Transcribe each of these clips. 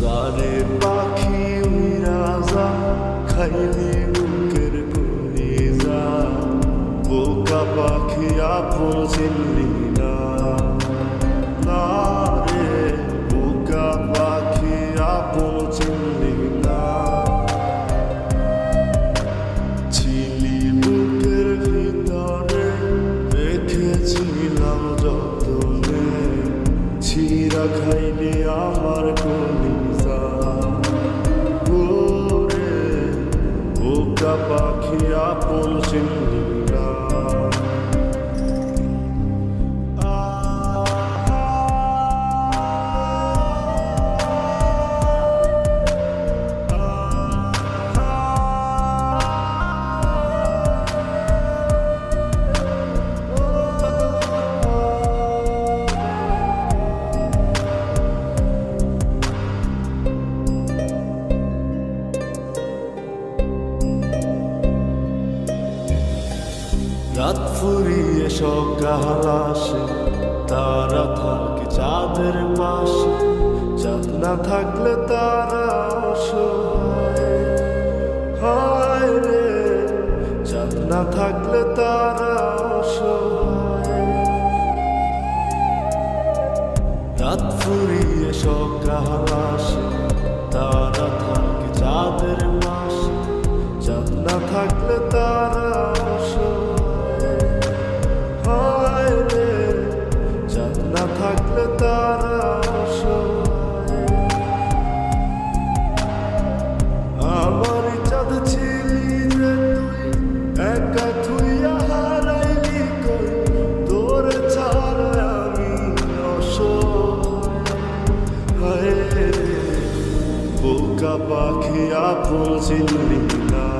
সারে পাখি যা, খাইলি বুকের কলিজা বোকা পাখি আপন চিনলি না। রে, বোকা পাখি আপন চিনলি না। ছিলি বুকের ভিতরে, রেখেছিলাম যতনে। ছিরা খাইলি আমার কলিজা বোকা পাখি আপন চিনলি ফুরিয়ে সকাল আসে। তারা থাকে চাঁদের পাশে। চাঁদ না থাকলে তারা অসহায়। হায় রে, চাঁদ না থাকলে তারা অসহায়। বোকা পাখি আপন চিনলি না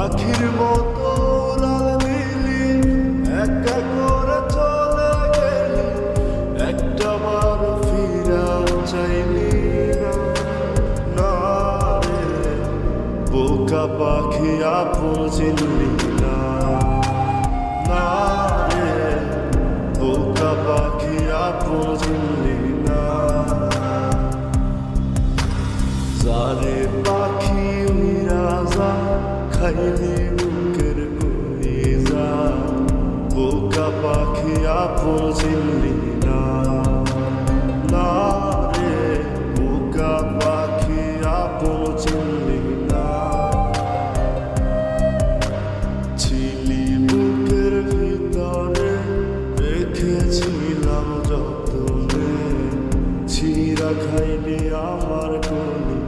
পাখির মতো উড়াল দিলি একা করে চলে গেলি, একটা বার ফিরা চাইলি না। রে, বোকা পাখি আপন চিনলি না। রে, বোকা পাখি আপন চিনলি না। সারে পাখি খাইলি বুকের কলিজা বোকা পাখি আপন চিনলি না। না রে, বোকা পাখি আপন চিনলি না। ছিলি বুকের ভিতরে, রেখেছিলাম যতনে। ছিরা খাইলি আমার ও